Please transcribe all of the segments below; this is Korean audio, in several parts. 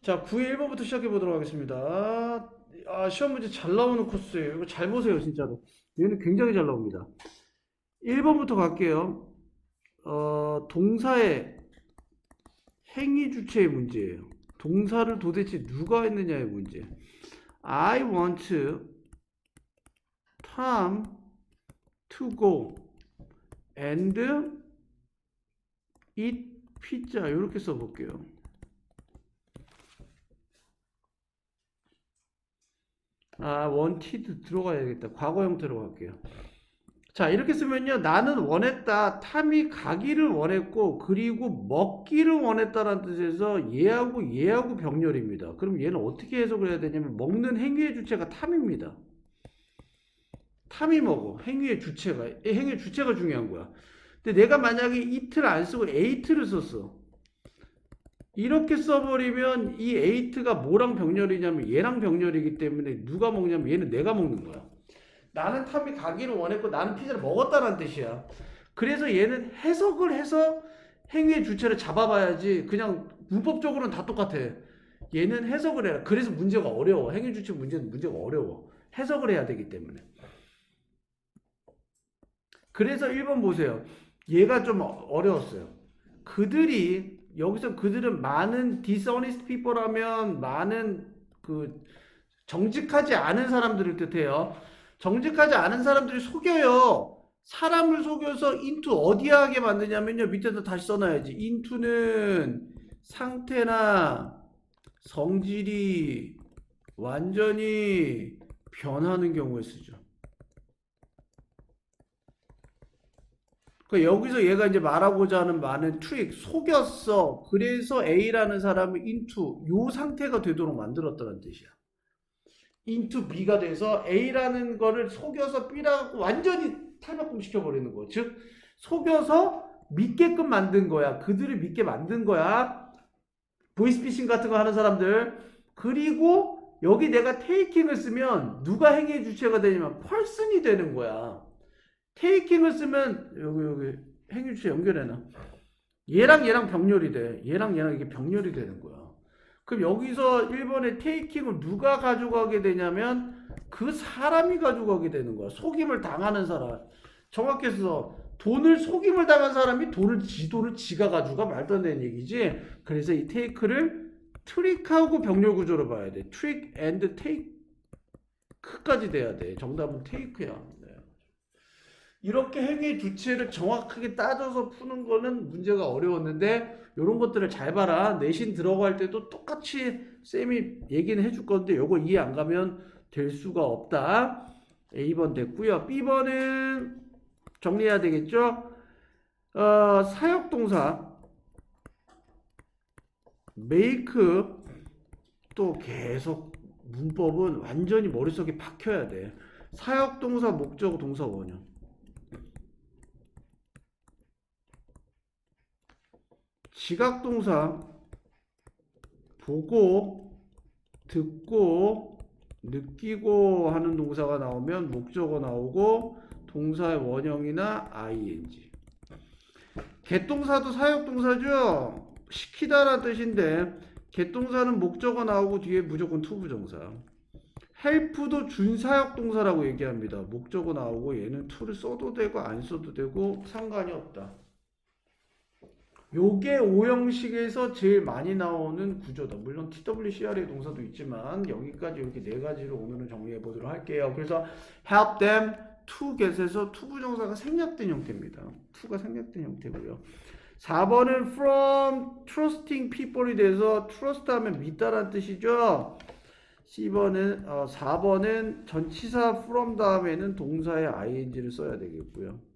자, 9의 1번부터 시작해 보도록 하겠습니다. 아, 시험 문제 잘 나오는 코스예요. 이거 잘 보세요, 진짜로. 얘는 굉장히 잘 나옵니다. 1번부터 갈게요. 어, 동사의 행위 주체의 문제예요. 동사를 도대체 누가 했느냐의 문제. I want Tom to go and eat pizza. 이렇게 써볼게요. 아, wanted 들어가야겠다. 과거 형태로 갈게요. 자, 이렇게 쓰면요. 나는 원했다. 탐이 가기를 원했고, 그리고 먹기를 원했다라는 뜻에서 얘하고 얘하고 병렬입니다. 그럼 얘는 어떻게 해석을 해야 되냐면, 먹는 행위의 주체가 탐입니다. 탐이 먹어. 행위의 주체가. 행위의 주체가 중요한 거야. 근데 내가 만약에 eat를 안 쓰고 ate를 썼어. 이렇게 써버리면 이 에이트가 뭐랑 병렬이냐면 얘랑 병렬이기 때문에 누가 먹냐면 얘는 내가 먹는 거야. 나는 탐이 가기를 원했고 나는 피자를 먹었다는 뜻이야. 그래서 얘는 해석을 해서 행위의 주체를 잡아봐야지 그냥 문법적으로는 다 똑같아. 얘는 해석을 해라. 그래서 문제가 어려워. 행위 주체 문제는 문제가 어려워. 해석을 해야 되기 때문에. 그래서 1번 보세요. 얘가 좀 어려웠어요. 그들이 여기서 그들은 많은 dishonest people라면 많은 그 정직하지 않은 사람들을 뜻해요. 정직하지 않은 사람들이 속여요. 사람을 속여서 into 어디에 하게 만드냐면요. 밑에다 다시 써놔야지. into는 상태나 성질이 완전히 변하는 경우에 쓰죠. 그 여기서 얘가 이제 말하고자 하는 많은 트릭 속였어. 그래서 A라는 사람을 into 요 상태가 되도록 만들었다는 뜻이야. into B가 돼서 A라는 거를 속여서 B라고 완전히 탈바꿈 시켜버리는 거. 즉 속여서 믿게끔 만든 거야. 그들을 믿게 만든 거야. 보이스피싱 같은 거 하는 사람들. 그리고 여기 내가 테이킹을 쓰면 누가 행위의 주체가 되냐면 펄슨이 되는 거야. 테이킹을 쓰면 여기 여기 행위주체 연결해놔. 얘랑 얘랑 병렬이 돼. 얘랑 얘랑 이게 병렬이 되는 거야. 그럼 여기서 1번의 테이킹을 누가 가져가게 되냐면 그 사람이 가져가게 되는 거야. 속임을 당하는 사람. 정확해서 돈을 속임을 당한 사람이 돈을 지 돈을 지가 가져가 말도 안 되는 얘기지. 그래서 이 테이크를 트릭하고 병렬 구조로 봐야 돼. 트릭 앤드 테이크까지 돼야 돼. 정답은 테이크야. 네. 이렇게 행위 주체를 정확하게 따져서 푸는 거는 문제가 어려웠는데 이런 것들을 잘 봐라. 내신 들어갈 때도 똑같이 쌤이 얘기는 해줄 건데 요거 이해 안 가면 될 수가 없다. A번 됐고요. B번은 정리해야 되겠죠? 어, 사역동사 make 또 계속 문법은 완전히 머릿속에 박혀야 돼. 사역동사 목적 동사 원형. 지각동사 보고 듣고 느끼고 하는 동사가 나오면 목적어 나오고 동사의 원형이나 ing. 개동사도 사역동사죠? 시키다라는 뜻인데 개동사는 목적어 나오고 뒤에 무조건 투부정사. 헬프도 준사역동사라고 얘기합니다. 목적어 나오고 얘는 to를 써도 되고 안 써도 되고 상관이 없다 요게 오형식에서 제일 많이 나오는 구조다. 물론 TWCR의 동사도 있지만 여기까지 이렇게 네 가지로 오늘은 정리해 보도록 할게요. 그래서 help them to get에서 to 부정사가 생략된 형태입니다. to가 생략된 형태고요. 4번은 from trusting people이 돼서 trust 하면 믿다라는 뜻이죠. C번은 어, 4번은 전치사 from 다음에는 동사의 ing를 써야 되겠고요.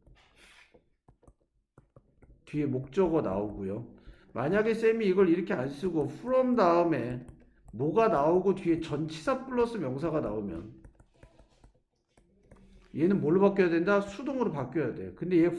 뒤에 목적어 나오고요. 만약에 쌤이 이걸 이렇게 안 쓰고 from 다음에 뭐가 나오고 뒤에 전치사 플러스 명사가 나오면 얘는 뭘로 바뀌어야 된다? 수동으로 바뀌어야 돼. 근데 얘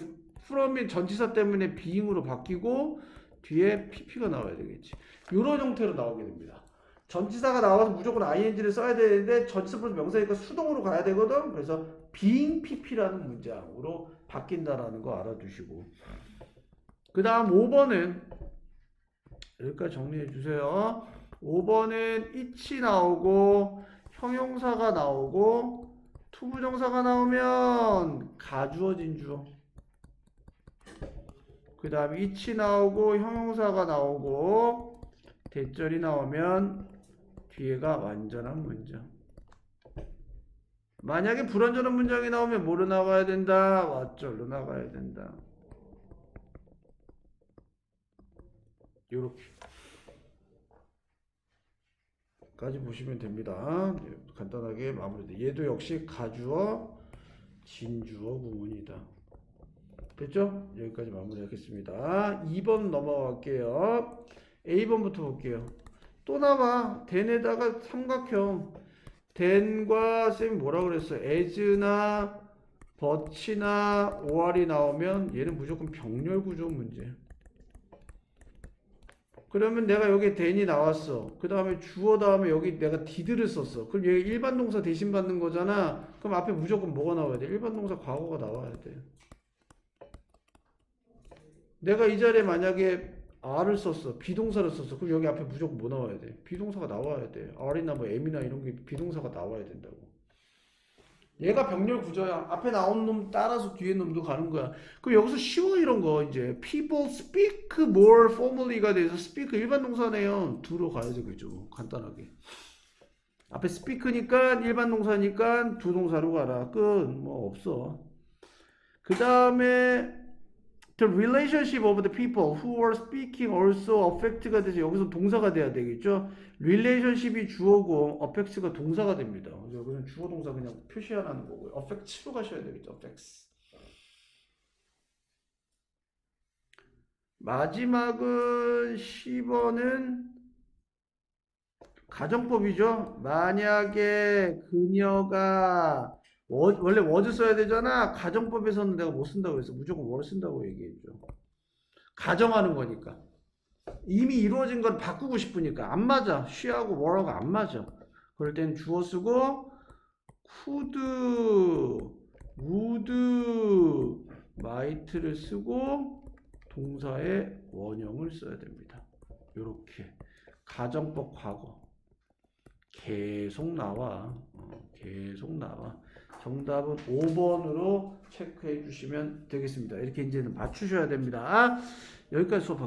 from이 전치사 때문에 being으로 바뀌고 뒤에 pp가 나와야 되겠지. 이런 형태로 나오게 됩니다. 전치사가 나와서 무조건 ing를 써야 되는데 전치사 플러스 명사니까 수동으로 가야 되거든. 그래서 being pp라는 문장으로 바뀐다라는 거 알아두시고 그 다음 5번은 여기까지 정리해 주세요. 5번은 it이 나오고 형용사가 나오고 투부정사가 나오면 가주어진 주어. 그 다음에 it이 나오고 형용사가 나오고 대절이 나오면 뒤에가 완전한 문장. 만약에 불완전한 문장이 나오면 뭐로 나가야 된다? 왓절로 나가야 된다. 요렇게 까지 보시면 됩니다. 네, 간단하게 마무리돼. 얘도 역시 가주어, 진주어 구문이다. 됐죠? 여기까지 마무리하겠습니다. 2번 넘어갈게요. A번부터 볼게요. 또 나와. den에다가 삼각형. den과 쌤이 뭐라 그랬어? as나 but나 or이 나오면 얘는 무조건 병렬 구조 문제. 그러면 내가 여기 den이 나왔어. 그 다음에 주어 다음에 여기 내가 did를 썼어. 그럼 얘가 일반 동사 대신 받는 거잖아. 그럼 앞에 무조건 뭐가 나와야 돼? 일반 동사 과거가 나와야 돼. 내가 이 자리에 만약에 R을 썼어. 비동사를 썼어. 그럼 여기 앞에 무조건 뭐 나와야 돼? 비동사가 나와야 돼. R이나 뭐 M이나 이런 게 비동사가 나와야 된다고. 얘가 병렬 구조야. 앞에 나온 놈 따라서 뒤에 놈도 가는 거야. 그럼 여기서 쉬워 이런 거 이제 people speak more formally가 돼서 speak 일반 동사네요. 두로 가야죠, 그죠? 간단하게. 앞에 speak니까 일반 동사니까 두 동사로 가라. 끝. 뭐 없어. 그 다음에 The relationship of the people who are speaking also affect가 돼서 여기서 동사가 돼야 되겠죠. relationship이 주어고 affect가 동사가 됩니다. 그래서 여기서는 주어 동사 그냥 표시하라는 거고요. affect로 가셔야 되겠죠. affects. 마지막은 10번은 가정법이죠. 만약에 그녀가 워- 원래 워즈 써야 되잖아. 가정법에서는 내가 못 쓴다고 해서 무조건 뭘 쓴다고 얘기했죠. 가정하는 거니까. 이미 이루어진 건 바꾸고 싶으니까 안 맞아. 쉬하고 뭐라고 안 맞아. 그럴 땐 주어 쓰고 could, would, might를 쓰고 동사의 원형을 써야 됩니다. 이렇게 가정법 과거 계속 나와. 어, 계속 나와. 정답은 5번으로 체크해 주시면 되겠습니다. 이렇게 이제는 맞추셔야 됩니다. 여기까지 수업